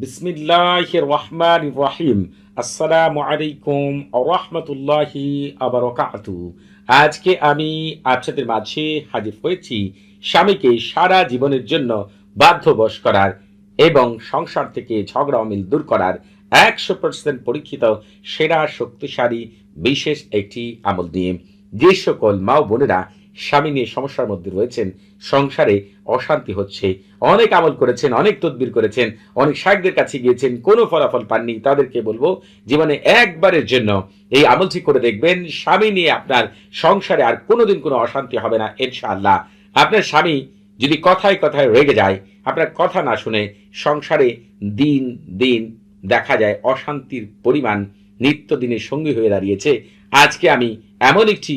বিসমিল্লাহ রহমান রহিম। আসসালামু আলাইকুম রহমতুল্লাহি আবরকাতু আজকে আমি আপনাদের মাঝে হাজির হয়েছি স্বামীকে সারা জীবনের জন্য বাধ্যবশ করার এবং সংসার থেকে ঝগড়া অমিল দূর করার একশো পার্সেন্ট পরীক্ষিত, সেরা, শক্তিশালী, বিশেষ একটি আমল নিয়ে যে সকল মা বোনেরা স্বামী নিয়ে সমস্যার মধ্যে রয়েছেন, সংসারে অশান্তি হচ্ছে, অনেক আমল করেছেন, অনেক তদবির করেছেন, অনেক শাকদের কাছে গিয়েছেন, কোনো ফলাফল পাননি, তাদেরকে বলব জীবনে একবারের জন্য এই আমলটি করে দেখবেন, স্বামী নিয়ে আপনার সংসারে আর কোনোদিন কোনো অশান্তি হবে না, ইনশাআল্লাহ। আপনার স্বামী যদি কথায় কথায় রেগে যায়, আপনার কথা না শুনে সংসারে দিন দিন দেখা যায় অশান্তির পরিমাণ নিত্যদিনের সঙ্গী হয়ে দাঁড়িয়েছে। আজকে আমি এমন একটি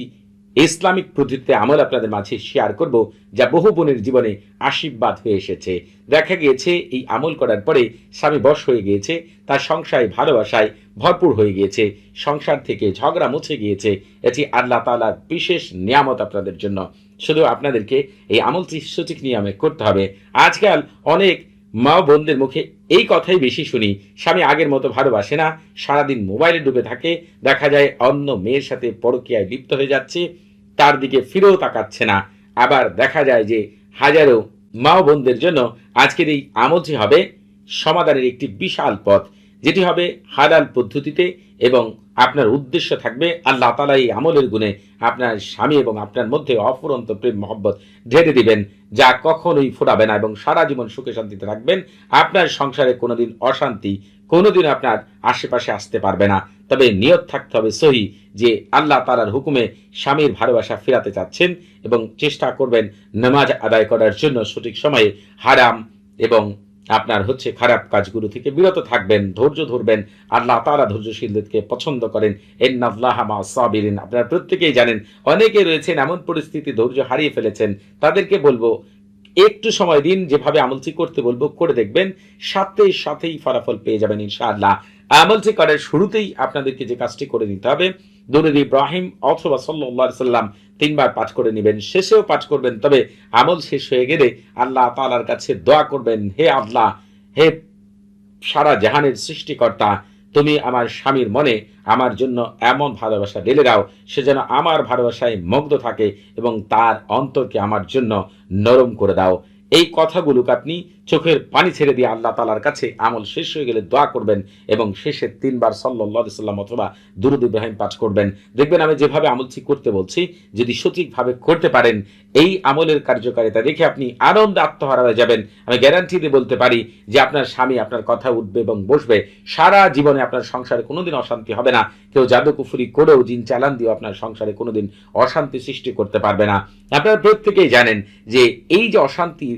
ইসলামিক পদ্ধতিতে আমল আপনাদের মাঝে শেয়ার করব, যা বহু বোনের জীবনে আশীর্বাদ হয়ে এসেছে। দেখা গিয়েছে, এই আমল করার পরে স্বামী বশ হয়ে গিয়েছে, তার সংসারে ভালোবাসায় ভরপুর হয়ে গিয়েছে, সংসার থেকে ঝগড়া মুছে গিয়েছে। এটি আল্লাহ তালার বিশেষ নিয়ামত আপনাদের জন্য। শুধু আপনাদেরকে এই আমলটি সঠিক নিয়মে করতে হবে। আজকাল অনেক মা বোনদের মুখে এই কথাই বেশি শুনি, স্বামী আগের মতো ভালোবাসে না, সারাদিন মোবাইলে ডুবে থাকে, দেখা যায় অন্য মেয়ের সাথে পরকীয়ায় লিপ্ত হয়ে যাচ্ছে তার দিকে ফিরেও তাকাচ্ছে না। আবার দেখা যায় যে হাজারো মা বোনদের জন্য আজকের এই আমলটি হবে সমাধানের একটি বিশাল পথ, যেটি হবে হালাল পদ্ধতিতে এবং আপনার উদ্দেশ্য থাকবে আল্লাহ তালা এই আমলের গুণে আপনার স্বামী এবং আপনার মধ্যে অফুরন্ত প্রেম, মহব্বত ঢেলে দিবেন, যা কখনোই ফোটাবে না এবং সারা জীবন সুখে শান্তিতে রাখবেন। আপনার সংসারে কোনোদিন অশান্তি, কোনোদিন আপনার আশেপাশে আসতে পারবে না। তবে নিয়ত থাকতে হবে সহি যে আল্লাহ তালার হুকুমে স্বামীর ভালোবাসা ফেরাতে চাচ্ছেন এবং চেষ্টা করবেন নামাজ আদায় করার জন্য সঠিক সময়ে হারাম এবং আপনার হচ্ছে খারাপ কাজগুলো থেকে বিরত থাকবেন, ধৈর্য ধরবেন, আল্লাহ তারা ধৈর্যশীলদেরকে পছন্দ করেন। এন্নাল্লাহামা সাবিরিন। আপনারা প্রত্যেকেই জানেন, অনেকে রয়েছেন এমন পরিস্থিতি ধৈর্য হারিয়ে ফেলেছেন, তাদেরকে বলব, একটু সময় দিন, যেভাবে আমলটি করতে বলব, করে দেখবেন, সাথে সাথেই ফলাফল পেয়ে যাবেন ইনশাআল্লাহ। আমলটি করার শুরুতেই আপনাদেরকে যে কাজটি করে নিতে হবে, দরুদ ইব্রাহিম অথবা সাল্লাহ সাল্লাম তিনবার পাঠ করে নেবেন, শেষেও পাঠ করবেন, তবে আমল শেষ হয়ে গেলে আল্লাহ তালার কাছে দোয়া করবেন, হে আল্লাহ, হে সারা জাহানের সৃষ্টিকর্তা, তুমি আমার স্বামীর মনে আমার জন্য এমন ভালোবাসা ঢেলে দাও, সে যেন আমার ভালোবাসায় মুগ্ধ থাকে এবং তার অন্তরকে আমার জন্য নরম করে দাও। এই কথাগুলোকে আপনি চোখের পানি ছেড়ে দিয়ে আল্লাহ তালার কাছে আমল শেষ হয়ে গেলে দোয়া করবেন এবং শেষে তিনবার সাল্লাহ সাল্লাম অথবা দুরুদ ইব্রাহিম পাঠ করবেন। দেখবেন আমি যেভাবে আমলটি করতে বলছি, যদি সঠিকভাবে করতে পারেন, এই আমলের কার্যকারিতা দেখে আপনি আনন্দ আত্মহারা হয়ে যাবেন। আমি গ্যারান্টি দিয়ে বলতে পারি যে আপনার স্বামী আপনার কথা উঠবে এবং বসবে। সারা জীবনে আপনার সংসারে কোনোদিন অশান্তি হবে না। কেউ জাদুকুফুরি করেও জিন চালান দিয়েও আপনার সংসারে কোনোদিন অশান্তি সৃষ্টি করতে পারবে না। আপনারা প্রত্যেকেই জানেন যে এই যে অশান্তির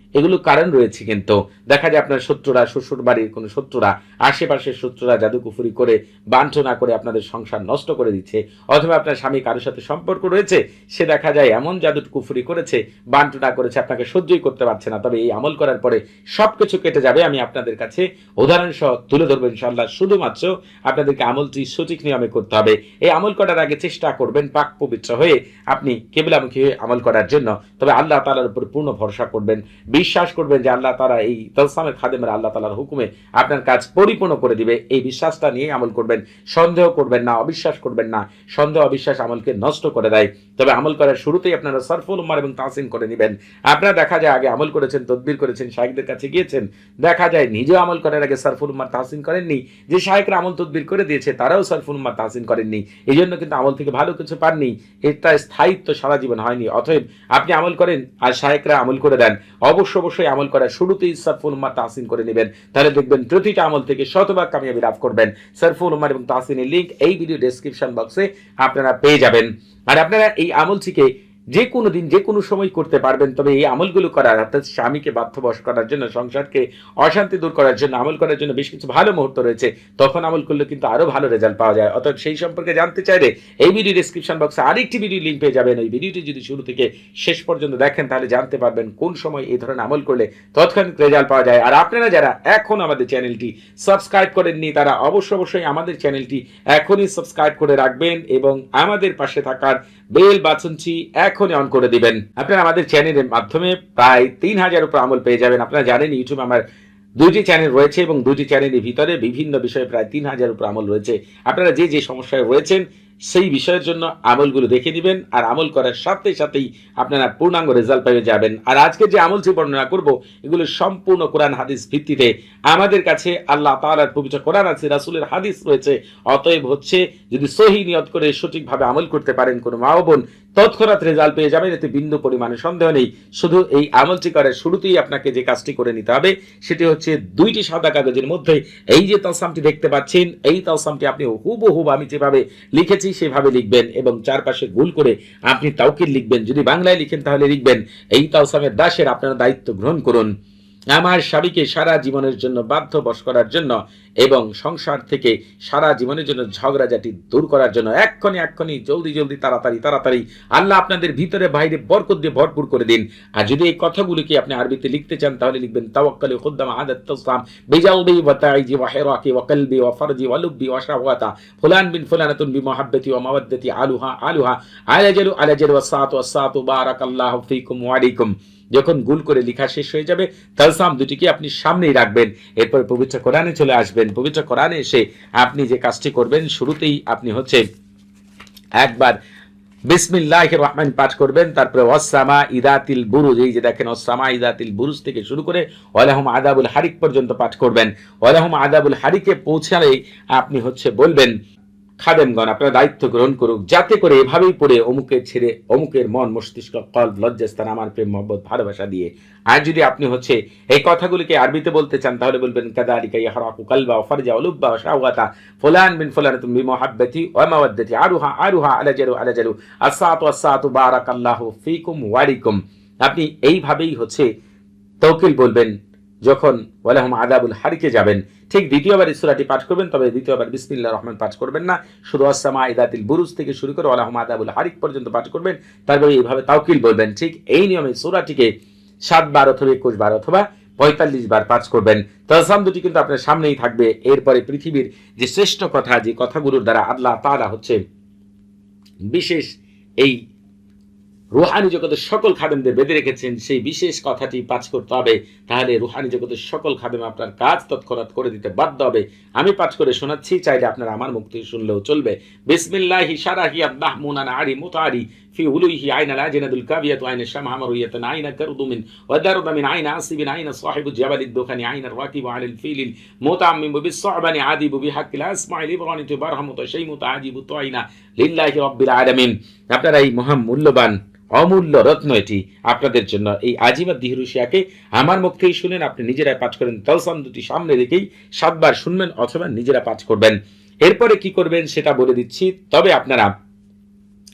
এগুলো কারণ রয়েছে কিন্তু। দেখা যায় আপনার শত্রুরা শ্বশুর বাড়ির কোনো শত্রুরা, আশেপাশের শত্রুরা জাদুকুফুরি করে, বাঞ্ছনা করে আপনাদের সংসার নষ্ট করে দিচ্ছে, অথবা আপনার স্বামী কারোর সাথে সম্পর্ক রয়েছে, সে দেখা যায় এমন জাদু কুফুরি করেছে বান্টনা করেছে, আপনাকে সহ্যই করতে পারছে না, তবে এই আমল করার পরে সবকিছু কেটে যাবে, আমি আপনাদের কাছে উদাহরণ সহ তুলে ধরবো ইনশাল্লাহ শুধুমাত্র আপনাদেরকে আমলটি সঠিক নিয়মে করতে হবে। এই আমল করার আগে চেষ্টা করবেন পাক পবিত্র হয়ে আপনি কেবলামুখী হয়ে আমল করার জন্য, তবে আল্লাহ তালার উপর পূর্ণ ভরসা করবেন। বিশ্বাস করবেন যে আল্লাহ তারা এই তলসামের খাদেমের আল্লাহ তালার হুকুমে আপনার কাজ পরিপূর্ণ করে দিবে। এই বিশ্বাসটা নিয়ে আমল করবেন, সন্দেহ করবেন না, অবিশ্বাস করবেন না। সন্দেহ, অবিশ্বাস আমলকে নষ্ট করে দেয়। তবে আমল করার শুরুতেই আপনারা সরফুল উম্মার এবং তাসিন করে নেবেন। আপনারা দেখা যায় আগে আমল করেছেন, তদবির করেছেন শাহেকদের কাছে গিয়েছেন। দেখা যায় নিজেও আমল করার আগে সরফুল উম্মার তাহসিন করেননি। যে শাহেকরা আমল তদবির করে দিয়েছে, তারাও সরফুল উম্মার তাহসিন করেননি। এই জন্য কিন্তু আমল থেকে ভালো কিছু পাননি। এটা স্থায়িত্ব সারা জীবন হয়নি। অতএব আপনি আমল করেন আর শাহেকরা আমল করে দেন। অবশ্য অবশ্যই আমল করার শুরুতেই সরফুল উম্মার তাহসিন করে নেবেন। তাহলে দেখবেন প্রতিটা আমল থেকে শতভাগ কামিয়াবি লাভ করবেন। সরফুল উম্মার এবং তাহসিনের লিঙ্ক এই ভিডিও ডেসক্রিপশন বক্সে আপনারা পেয়ে যাবেন। আর আপনারা এই আমলটিকে যে কোনো দিন, যে কোনো সময় করতে পারবেন। তবে এই আমলগুলো করার, অর্থাৎ স্বামীকে বাধ্যবশ করার জন্য, সংসারকে অশান্তি দূর করার জন্য, আমল করার জন্য বেশ কিছু ভালো মুহূর্ত রয়েছে। তখন আমল করলে কিন্তু আরও ভালো রেজাল্ট পাওয়া যায়। অর্থাৎ সেই সম্পর্কে জানতে চাইলে এই ভিডিও ডিসক্রিপশন বক্সে আরেকটি ভিডিও লিঙ্ক পেয়ে যাবেন। ওই ভিডিওটি যদি শুরু থেকে শেষ পর্যন্ত দেখেন, তাহলে জানতে পারবেন কোন সময় এই ধরনের আমল করলে তৎক্ষণিক রেজাল্ট পাওয়া যায়। আর আপনারা যারা এখন আমাদের চ্যানেলটি সাবস্ক্রাইব করেননি, তারা অবশ্য অবশ্যই আমাদের চ্যানেলটি এখনই সাবস্ক্রাইব করে রাখবেন এবং আমাদের পাশে থাকার বেল বাটনটি এখনই অন করে দিবেন। আপনারা আমাদের চ্যানেলের মাধ্যমে প্রায় তিন হাজার উপর আমল পেয়ে যাবেন। আপনারা জানেন ইউটিউব আমার দুইটি চ্যানেল রয়েছে এবং দুইটি চ্যানেলের ভিতরে বিভিন্ন বিষয়ে প্রায় তিন হাজার উপর আমল রয়েছে। আপনারা যে যে সমস্যায় রয়েছেন সেই বিষয়ের জন্য আমলগুলো দেখে দিবেন আর আমল করার সাথে সাথেই আপনারা পূর্ণাঙ্গ রেজাল্ট পেয়ে যাবেন। আর আজকে যে আমল যে বর্ণনা করব, এগুলো সম্পূর্ণ কোরআন হাদিস ভিত্তিতে। আমাদের কাছে আল্লাহ তাআলার পবিত্র কোরআন আছে, রাসূলের হাদিস রয়েছে। অতএব হচ্ছে, যদি সহি নিয়ত করে সঠিকভাবে আমল করতে পারেন কোনো মা বোন, তৎক্ষণাৎ রেজাল্ট পেয়ে যাবেন, এতে বিন্দু পরিমাণে সন্দেহ নেই। শুধু এই আমলটি করার শুরুতেই আপনাকে যে কাজটি করে নিতে হবে, সেটি হচ্ছে দুইটি সাদা কাগজের মধ্যে, এই যে তালসামটি দেখতে পাচ্ছেন, এই তালসামটি আপনি হুবহুব আমি যেভাবে লিখেছি সেভাবে লিখবেন এবং চারপাশে গুল করে আপনি তাওকির লিখবেন। যদি বাংলায় লিখেন তাহলে লিখবেন। এই তাওসামের দাসের আপনারা দায়িত্ব গ্রহণ করুন। আমার স্বামীকে সারা জীবনের জন্য বাধ্য বশ করার জন্য এবং সংসার থেকে সারা জীবনের জন্য ঝগড়াঝাটি দূর করার জন্য এক্ষণি এক্ষণি জলদি জলদি তাড়াতাড়ি তাড়াতাড়ি আল্লাহ আপনাদের ভিতরে বাইরে বরকত দিয়ে ভরপুর করে দিন। আর যদি এই কথাগুলিকে আপনি আরবিতে লিখতে চান, তাহলে লিখবেন, তাওয়াক্কালি খুদ্দাম আদাত তাসলাম বিজালবি ওয়া তাইজি ওয়া হিরাকি ওয়া কলবি লুব্বি ওয়া শাহওয়াতা ফুলান বিন ফুলানাতুন বি মুহাব্বতি ওয়া মাওয়াদ্দাতি আলুহা আলুহা আলাজালু আলাজালু ওয়া সাতু ওয়া সাতু বারাকাল্লাহু ফিকুম ওয়া আলাইকুম। যখন গুল করে লেখা শেষ হয়ে যাবে, তালসাম দুটিকে আপনি সামনেই রাখবেন। এরপর পবিত্র কোরআনে চলে আসবেন। পবিত্র কোরআনে এসে আপনি যে কাজটি করবেন, শুরুতেই আপনি হচ্ছে একবার বিসমিল্লাহ রহমান পাঠ করবেন, তারপরে ওয়াসামা ইদাতিল বুরুজ, এই যে দেখেন ওয়াসামা ইদাতিল বুরুজ থেকে শুরু করে ওয়ালাহুম আদাবুল হারিক পর্যন্ত পাঠ করবেন। ওয়ালাহুম আদাবুল হারিকে পৌঁছালে আপনি হচ্ছে বলবেন খাদেমগণ, আপনারা দায়িত্ব গ্রহণ করুক। যাতে করে এভাবেই পড়ে অমুকের ছেড়ে, অমুকের মন, মস্তিষ্ক কল্প লজ্জাস্থান, আমার প্রেম, মহব্বত, ভালোবাসা দিয়ে। আর যদি আপনি হচ্ছে এই কথাগুলিকে আরবিতে বলতে চান, তাহলে বলবেন বিন আরুহা ফিকুম আপনি এইভাবেই হচ্ছে তৌকিল বলবেন। যখন ওয়ালাহুম আদাবুল হারিকে যাবেন, ঠিক দ্বিতীয়বার এই সূরাটি পাঠ করবেন, তবে দ্বিতীয়বার বিসমিল্লাহ রহমান পাঠ করবেন না। শুধু আসামা ইদাতিল বুরুজ থেকে শুরু করে ওয়ালাহুম আদাবুল হারিক পর্যন্ত পাঠ করবেন, তারপরে এইভাবে তাওকিল বলবেন, ঠিক এই নিয়মে সুরাটিকে সাত বার অথবা একুশ বার অথবা পঁয়তাল্লিশ বার পাঠ করবেন। তালসাম দুটি কিন্তু আপনার সামনেই থাকবে। এরপরে পৃথিবীর যে শ্রেষ্ঠ কথা, যে কথাগুলোর দ্বারা আল্লাহ তাআলা হচ্ছে বিশেষ এই রুহানি জগতের সকল খাদেমদের বেঁধে রেখেছেন সেই বিশেষ কথাটি পাঠ করতে হবে তাহলে রুহানি জগতের সকল খাদেম আপনার কাজ তৎক্ষণাৎ করে দিতে বাধ্য হবে আমি পাঠ করে শোনাচ্ছি চাইলে আপনারা আমার মুক্তি শুনলেও চলবে বিসমিল্লাহি সারাহি আল্লাহ মুনান আরি মুতারি في هلوه عين الأجند الكافية عين الشمع مرية عين كرد من ودرد من عين عصب عين صاحب الجبل الدخن عين الراكب على الفيل المتعمم بالصعبان عادب بحق الأسمع لبغان تبرهم تشيم تعجب طعينا لله رب العالمين আপনারা এই মহা মূল্যবান অমূল্য রত্ন এটি। আপনাদের জন্য এই আজিমা দিহরুশিয়াকে আমার মুখ থেকেই শুনেন, আপনি নিজেরাই পাঠ করেন, তলসাম দুটি সামনে রেখেই সাতবার শুনবেন অথবা নিজেরা পাঠ করবেন। এরপরে কি করবেন সেটা বলে দিচ্ছি, তবে আপনারা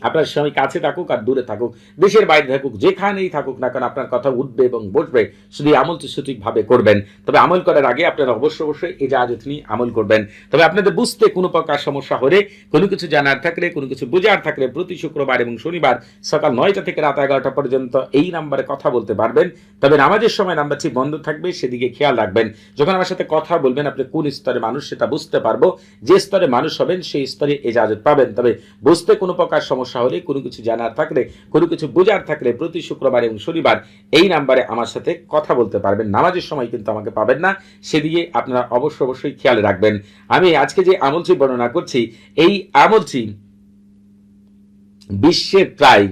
আপনার স্বামী কাছে থাকুক আর দূরে থাকুক, দেশের বাইরে থাকুক, যেখানেই থাকুক না কেন আপনার কথা উঠবে এবং বসবে, শুধু এই আমলটি সঠিকভাবে করবেন। তবে আমল করার আগে আপনারা অবশ্যই অবশ্যই এই জাহাজত নিয়ে আমল করবেন। তবে আপনাদের বুঝতে কোনো প্রকার সমস্যা হলে, কোনো কিছু জানার থাকলে, কোনো কিছু বোঝার থাকলে প্রতি শুক্রবার এবং শনিবার সকাল নয়টা থেকে রাত এগারোটা পর্যন্ত এই নাম্বারে কথা বলতে পারবেন। তবে নামাজের সময় নাম্বার নাম্বারটি বন্ধ থাকবে, সেদিকে খেয়াল রাখবেন। যখন আমার সাথে কথা বলবেন, আপনি কোন স্তরে মানুষ সেটা বুঝতে পারব। যে স্তরে মানুষ হবেন, সেই স্তরে এজাজত পাবেন। তবে বুঝতে কোনো প্রকার সমস্যা হলে কোনো কিছু জানার থাকলে, কোনো কিছু বোঝার থাকলে প্রতি শুক্রবার এবং শনিবার এই নাম্বারে আমার সাথে কথা বলতে পারবেন। নামাজের সময় কিন্তু আমাকে পাবেন না সেদিকে আপনারা অবশ্য অবশ্যই খেয়াল রাখবেন। আমি আজকে যে আমলটি বর্ণনা করছি, এই আমলটি বিশ্বের প্রায়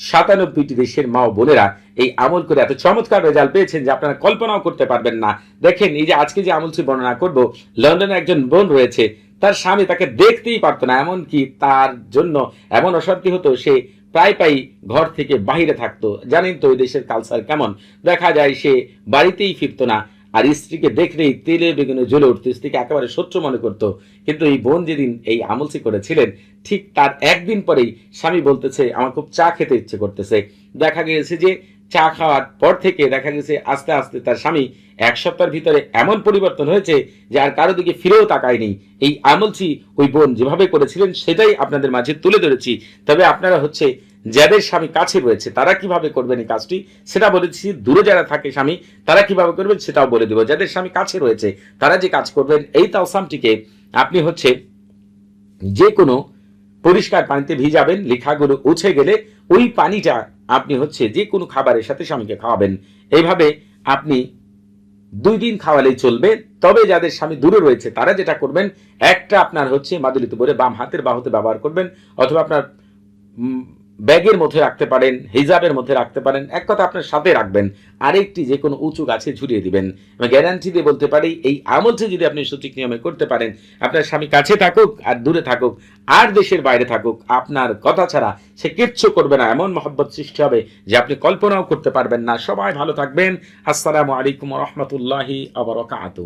সাতানব্বইটি দেশের মা ও বোনেরা এই আমল করে এত চমৎকার রেজাল্ট পেয়েছেন যে আপনারা কল্পনাও করতে পারবেন না। দেখেন, এই যে আজকে যে আমলটি বর্ণনা করব, লন্ডনে একজন বোন রয়েছে তার স্বামী তাকে দেখতেই পারতো না, এমনকি তার জন্য এমন অশান্তি হতো, সে প্রায় প্রায় ঘর থেকে বাহিরে থাকতো। জানেন তো ওই দেশের কালচার কেমন? দেখা যায় সে বাড়িতেই ফিরতো না, আর স্ত্রীকে দেখলেই তেলে বেগুনে জ্বলে উঠতো, স্ত্রীকে একেবারে শত্রু মনে করতো। কিন্তু এই বোন যেদিন এই আমলসি করেছিলেন, ঠিক তার একদিন পরেই স্বামী বলতেছে, আমার খুব চা খেতে ইচ্ছে করতেছে। দেখা গিয়েছে যে চা খাওয়ার পর থেকে দেখা গেছে আস্তে আস্তে তার স্বামী এক সপ্তাহের ভিতরে এমন পরিবর্তন হয়েছে যে আর কারও দিকে ফিরেও তাকায়নি এই আমলছি ওই বোন যেভাবে করেছিলেন সেটাই আপনাদের মাঝে তুলে ধরেছি। তবে আপনারা হচ্ছে যাদের স্বামী কাছে রয়েছে, তারা কীভাবে করবেন এই কাজটি? সেটা বলেছি, দূরে যারা থাকে স্বামী, তারা কীভাবে করবেন সেটাও বলে দেবো। যাদের স্বামী কাছে রয়েছে, তারা যে কাজ করবেন, এই তাওসামটিকে আপনি হচ্ছে যে কোনো পরিষ্কার পানিতে ভিজাবেন, লেখাগুলো উঠে গেলে ওই পানিটা আপনি হচ্ছে যে কোনো খাবারের সাথে স্বামীকে খাওয়াবেন। এইভাবে আপনি দুই দিন খাওয়ালেই চলবে। তবে যাদের স্বামী দূরে রয়েছে, তারা যেটা করবেন, একটা আপনার হচ্ছে মাদুলিতে বলে বাম হাতের বাহুতে ব্যবহার করবেন, অথবা আপনার ব্যাগের মধ্যে রাখতে পারেন, হিজাবের মধ্যে রাখতে পারেন, এক কথা আপনার সাথে রাখবেন, আরেকটি যে কোনো উঁচু গাছে ঝুলিয়ে দিবেন। আমি গ্যারান্টি দিয়ে বলতে পারি, এই আমলটি যদি আপনি সঠিক নিয়মে করতে পারেন, আপনার স্বামী কাছে থাকুক আর দূরে থাকুক, আর দেশের বাইরে থাকুক, আপনার কথা ছাড়া সে কিচ্ছু করবে না। এমন মহব্বত সৃষ্টি হবে যে আপনি কল্পনাও করতে পারবেন না। সবাই ভালো থাকবেন। আসসালামু আলাইকুম রহমতুল্লাহি আবরকাত